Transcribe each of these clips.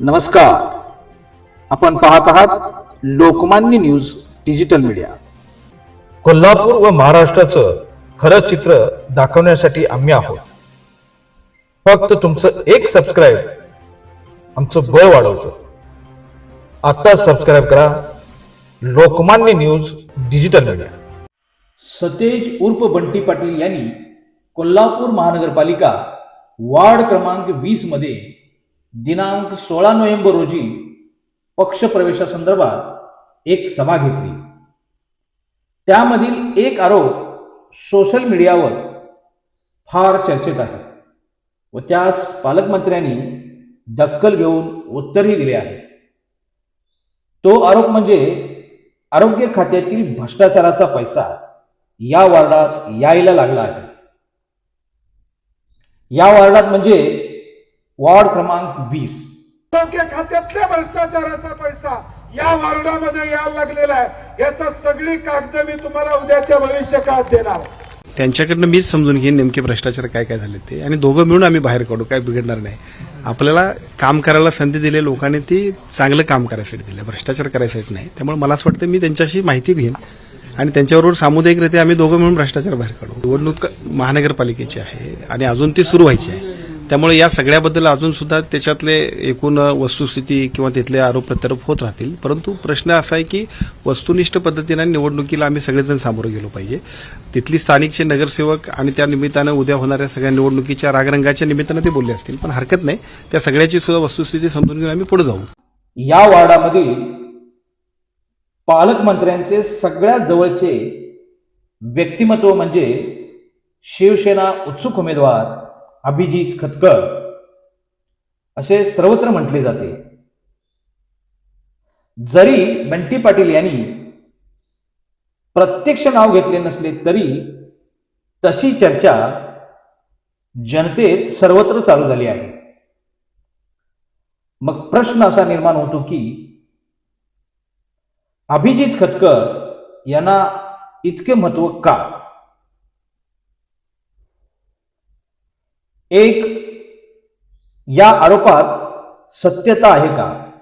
नमस्कार. आपण पाहत आहात Lokmanya news digital media. Kolhapur व महाराष्ट्राचं खरं चित्र दाखवण्यासाठी आम्ही आहोत. फक्त तुमचं एक सबस्क्राईब आमचं बळ वाढवतं. आता सबस्क्राईब करा Lokmanya news digital media. Satej उर्फ बंटी पाटील यांनी कोल्हापूर महानगरपालिका वार्ड क्रमांक वीसमध्ये दिनांक सोळा नोव्हेंबर रोजी पक्षप्रवेशासंदर्भात एक सभा घेतली. त्यामधील एक आरोप सोशल मीडियावर फार चर्चेत आहे व त्यास पालकमंत्र्यांनी दक्कल घेऊन उत्तरही दिले आहे. तो आरोप म्हणजे आरोग्य खात्यातील भ्रष्टाचाराचा पैसा या वार्डात यायला लागला आहे. या वार्डात म्हणजे वार्ड क्रमांक वीस. आरोग्य खात्यातल्या भ्रष्टाचाराचा पैसा या वार्डामध्ये यायला लागलेला आहे. याचा सगळी कागद मी तुम्हाला उद्याच्या भविष्य काळात देणार. त्यांच्याकडनं मीच समजून घेईन नेमके भ्रष्टाचार काय काय झाले ते. आणि दोघं मिळून आम्ही बाहेर काढू काय बिघडणार नाही. आपल्याला काम करायला संधी दिली लोकांनी ती चांगलं काम करायसाठी दिलं. भ्रष्टाचार करायसाठी नाही. त्यामुळे मला असं वाटतं मी त्यांच्याशी माहिती घेईन. आणि त्यांच्याबरोबर सामुदायिकरित्या आम्ही दोघं मिळून भ्रष्टाचार बाहेर काढू. निवडणूक महानगरपालिकेची आहे आणि अजून ती सुरू व्हायची आहे. त्यामुळे या सगळ्याबद्दल अजून सुद्धा त्याच्यातले एकूण वस्तुस्थिती किंवा तिथले आरोप प्रत्यारोप होत राहतील. परंतु प्रश्न असा आहे की वस्तुनिष्ठ पद्धतीने निवडणुकीला आम्ही सगळेजण सामोरं गेलो पाहिजे. तिथली स्थानिकचे नगरसेवक आणि त्या निमित्तानं उद्या होणाऱ्या सगळ्या निवडणुकीच्या रागरंगाच्या निमित्तानं ते बोलले असतील. पण हरकत नाही. त्या सगळ्याची सुद्धा वस्तुस्थिती समजून घेऊन आम्ही पुढे जाऊ. या वार्डामधील पालकमंत्र्यांचे सगळ्यात जवळचे व्यक्तिमत्व म्हणजे शिवसेना उत्सुक उमेदवार अभिजित खतकर असे सर्वत्र म्हटले जाते. जरी बंटी पाटील यांनी प्रत्यक्ष नाव घेतले नसले तरी तशी चर्चा जनतेत सर्वत्र चालू झाली आहे. मग प्रश्न असा निर्माण होतो की अभिजित खतकर यांना इतके महत्त्व का? एक या आरोपात सत्यता आहे का?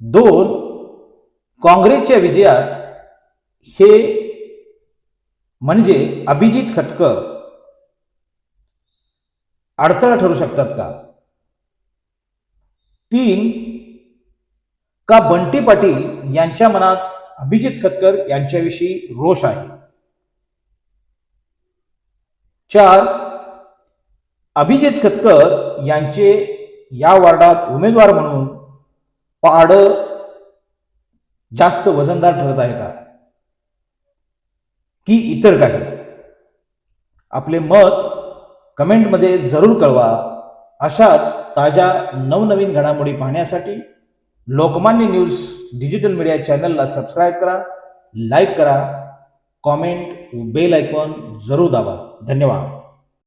दोन काँग्रेसच्या विजयात हे म्हणजे अभिजित खटकर अडथळा ठरू शकतात का? तीन का बंटी पाटील यांच्या मनात अभिजित खतकर यांच्याविषयी रोष आहे? चार अभिजित खतकर यांचे या वार्डात उमेदवार म्हणून पाड जास्त वजनदार ठरत आहे का? की इतर काही? आपले मत कमेंटमध्ये जरूर कळवा. अशाच ताज्या नवनवीन घडामोडी पाहण्यासाठी लोकमान्य न्यूज डिजिटल मीडिया चॅनलला सबस्क्राईब करा लाईक करा कॉमेंट बेल आयकॉन जरूर दाबा. धन्यवाद.